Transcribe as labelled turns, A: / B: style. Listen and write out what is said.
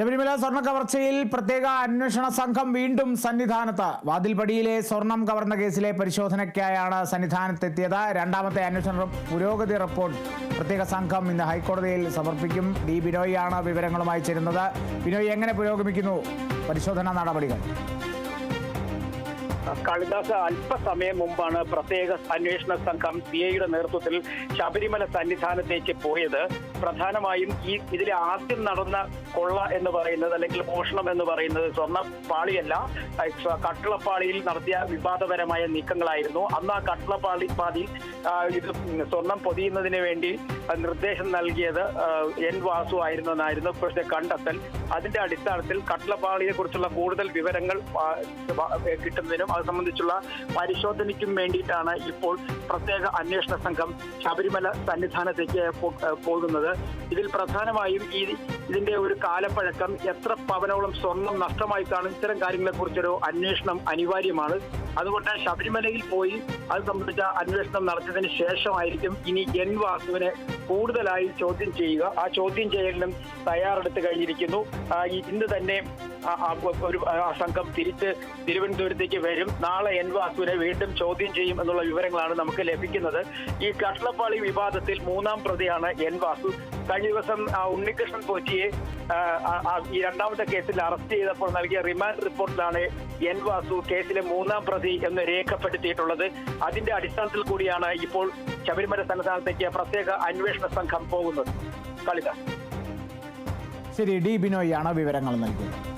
A: ശബരിമല സ്വർണ കവർച്ചയിൽ പ്രത്യേക അന്വേഷണ സംഘം വീണ്ടും സന്നിധാനത്ത്. വാതിൽപടിയിലെ സ്വർണം കവർന്ന കേസിലെ പരിശോധനയ്ക്കായാണ് സന്നിധാനത്തെത്തിയത്. രണ്ടാമത്തെ അന്വേഷണ പുരോഗതി റിപ്പോർട്ട് പ്രത്യേക സംഘം ഇന്ന് ഹൈക്കോടതിയിൽ സമർപ്പിക്കും. ഡി. ബിനോയ് ആണ് വിവരങ്ങളുമായി ചേരുന്നത്. ബിനോയ് എങ്ങനെ പുരോഗമിക്കുന്നു? പരിശോധനാ നടപടികൾ.
B: കാളിദാസ് അല്പസമയം മുമ്പാണ് പ്രത്യേക അന്വേഷണ സംഘം സി ഐയുടെ നേതൃത്വത്തിൽ ശബരിമല സന്നിധാനത്തേക്ക് പോയത്. പ്രധാനമായും ഈ ഇതിലെ ആദ്യം നടന്ന കൊള്ള എന്ന് പറയുന്നത് അല്ലെങ്കിൽ മോഷണം എന്ന് പറയുന്നത് സ്വർണ പാളിയല്ല. കട്ടിളപ്പാളിയിൽ നടത്തിയ വിവാദപരമായ നീക്കങ്ങളായിരുന്നു. അന്ന് ആ കട്ടിളപ്പാളി പാതി ഇത് സ്വർണം പൊതിയുന്നതിന് വേണ്ടി നിർദ്ദേശം നൽകിയത് എൻ വാസു ആയിരുന്നു എന്നായിരുന്നു ഇപ്പോഴത്തെ കണ്ടെത്തൽ. അതിന്റെ അടിസ്ഥാനത്തിൽ കട്ടിളപ്പാളിയെ കുറിച്ചുള്ള കൂടുതൽ വിവരങ്ങൾ ആ, വ- അത് സംബന്ധിച്ചുള്ള പരിശോധനയ്ക്കും വേണ്ടിയിട്ടാണ് ഇപ്പോൾ പ്രത്യേക അന്വേഷണ സംഘം ശബരിമല സന്നിധാനത്തേക്ക് പോകുന്നത്. ഇതിൽ പ്രധാനമായും ഈ ഇതിന്റെ ഒരു കാലപ്പഴക്കം എത്ര പവനോളം സ്വർണം നഷ്ടമായി കാണും ഇത്തരം കാര്യങ്ങളെക്കുറിച്ചൊരു അന്വേഷണം അനിവാര്യമാണ്. അതുകൊണ്ട് ശബരിമലയിൽ പോയി അത് സംബന്ധിച്ച അന്വേഷണം നടത്തിയതിന് ശേഷമായിരിക്കും ഇനി എൻ വാസുവിനെ കൂടുതലായി ചോദ്യം ചെയ്യുക. ആ ചോദ്യം ചെയ്യലിനും തയ്യാറെടുത്ത് കഴിഞ്ഞിരിക്കുന്നു. ഇന്ന് തന്നെ ഒരു സംഘം തിരിച്ച് തിരുവനന്തപുരത്തേക്ക് വരും. നാളെ എൻ വാസുവിനെ വീണ്ടും ചോദ്യം ചെയ്യും എന്നുള്ള വിവരങ്ങളാണ് നമുക്ക് ലഭിക്കുന്നത്. ഈ കട്ടളപ്പാളി വിവാദത്തിൽ മൂന്നാം പ്രതിയാണ് എൻ വാസു കഴിഞ്ഞ ദിവസം ഉണ്ണികൃഷ്ണൻ പോറ്റിയെ ഈ രണ്ടാമത്തെ കേസിൽ അറസ്റ്റ് ചെയ്തപ്പോൾ നൽകിയ റിമാൻഡ് റിപ്പോർട്ടിലാണ് എൻ വാസു കേസിലെ മൂന്നാം പ്രതി എന്ന് രേഖപ്പെടുത്തിയിട്ടുള്ളത്. അതിന്റെ അടിസ്ഥാനത്തിൽ കൂടിയാണ് ഇപ്പോൾ ശബരിമല സന്നിധാനത്തേക്ക് പ്രത്യേക അന്വേഷണ സംഘം പോകുന്നത്. കളിത.
A: ശരി ഡി ബിനോയിയാണ് വിവരങ്ങൾ നൽകിയത്.